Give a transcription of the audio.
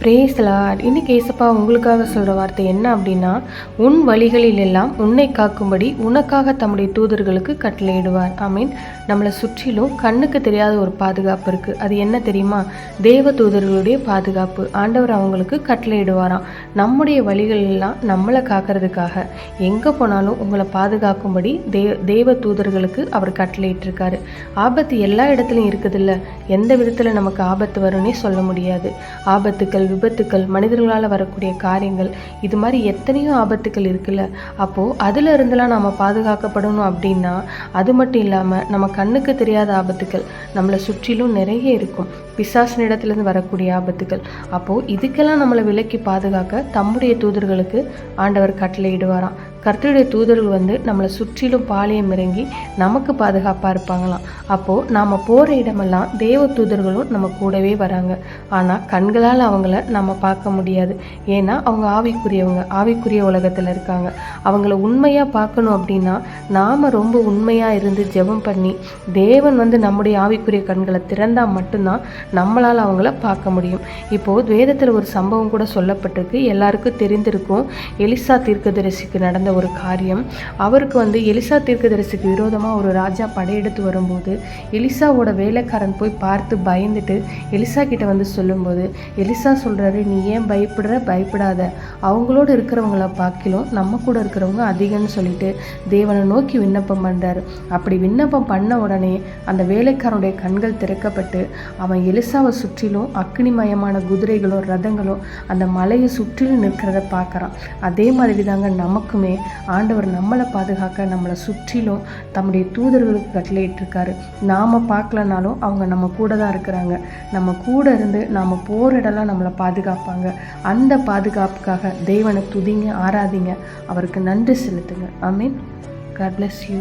பிரேஸ்லாட் இன்னைக்கு ஏசப்பா உங்களுக்காக சொல்கிற வார்த்தை என்ன அப்படின்னா உன் வழிகளில் எல்லாம் உன்னை காக்கும்படி உனக்காக தம்முடைய தூதர்களுக்கு கட்டளையிடுவார். ஐ மீன் நம்மளை சுற்றிலும் கண்ணுக்கு தெரியாத ஒரு பாதுகாப்பு இருக்குது அது என்ன தெரியுமா? தேவ தூதர்களுடைய பாதுகாப்பு. ஆண்டவர் அவங்களுக்கு கட்டளையிடுவாராம். நம்முடைய வழிகள் எல்லாம் நம்மளை காக்கிறதுக்காக. எங்கே போனாலும் உங்களை பாதுகாக்கும்படி தே தேவ தூதர்களுக்கு அவர் கட்டளையிட்டிருக்காரு. ஆபத்து எல்லா இடத்துலையும் இருக்குதுல்ல. எந்த விதத்தில் நமக்கு ஆபத்து வரும்னே சொல்ல முடியாது. ஆபத்துக்கள் விபத்துக்கள் மனிதர்களால் வரக்கூடிய காரியங்கள் இது மாதிரி எத்தனையோ ஆபத்துக்கள் இருக்குல்ல? அப்போது அதில் இருந்தெல்லாம் நம்ம பாதுகாக்கப்படணும் அப்படின்னா அது மட்டும் இல்லாமல் நம்ம கண்ணுக்கு தெரியாத ஆபத்துக்கள் நம்மளை சுற்றிலும் நிறைய இருக்கும். பிசாசினிடத்துலேருந்து வரக்கூடிய ஆபத்துக்கள். அப்போது இதுக்கெல்லாம் நம்மளை விலக்கி பாதுகாக்க தம்முடைய தூதர்களுக்கு ஆண்டவர் கட்டளையிடுவாராம். கர்த்தருடைய தூதர்கள் வந்து நம்மளை சுற்றிலும் பாளையம் இறங்கி நமக்கு பாதுகாப்பாக இருப்பாங்களாம். அப்போது நாம் போகிற இடமெல்லாம் தேவ தூதர்களும் நம்ம கூடவே வராங்க. ஆனால் கண்களால் அவங்கள நம்ம பார்க்க முடியாது. ஏன்னா அவங்க ஆவிக்குரியவங்க ஆவிக்குரிய உலகத்தில் இருக்காங்க. அவங்கள உண்மையாக பார்க்கணும் அப்படின்னா நாம் ரொம்ப உண்மையாக இருந்து ஜெபம் பண்ணி தேவன் வந்து நம்முடைய ஆவிக்குரிய கண்களை திறந்தால் மட்டும்தான் நம்மளால் அவங்கள பார்க்க முடியும். இப்போது வேதத்தில் ஒரு சம்பவம் கூட சொல்லப்பட்டிருக்கு. எல்லாருக்கும் தெரிந்திருக்கும். எலிசா தீர்க்கதரிசிக்கு நடந்த ஒரு காரியம். அவருக்கு வந்து எலிசா தீர்க்கதரிசிக்கு விரோதமாக ஒரு ராஜா படையெடுத்து வரும்போது எலிசாவோட வேலைக்காரன் போய் பார்த்து பயந்துட்டு எலிசா கிட்ட வந்து சொல்லும்போது எலிசா சொல்கிறாரு நீ ஏன் பயப்படுற? பயப்படாத. அவங்களோட இருக்கிறவங்கள பார்க்கிலும் நம்ம கூட இருக்கிறவங்க அதிகம்னு சொல்லிட்டு தேவனை நோக்கி விண்ணப்பம் பண்ணுறாரு அப்படி விண்ணப்பம் பண்ண உடனே அந்த வேலைக்காரனுடைய கண்கள் திறக்கப்பட்டு அவன் எலிசாவை சுற்றிலும் அக்னிமயமான குதிரைகளோ ரதங்களோ அந்த மலையை சுற்றிலும் நிற்கிறத பார்க்குறான். அதே மாதிரி தாங்க நமக்குமே ஆண்டவர் நம்மளை பாதுகாக்க நம்மளை சுற்றிலும் தம்முடைய தூதர்களுக்கு கட்டளையிட்டிருக்காரு. நாம் பார்க்கலனாலும் அவங்க நம்ம கூட தான் இருக்கிறாங்க. நம்ம கூட இருந்து நாம் போகிற இடம்லாம் நம்மளை பாதுகாப்பாங்க. அந்த பாதுகாப்புக்காக தேவனை துதிங்க ஆராதிங்க. அவருக்கு நன்றி செலுத்துங்க. I mean God bless you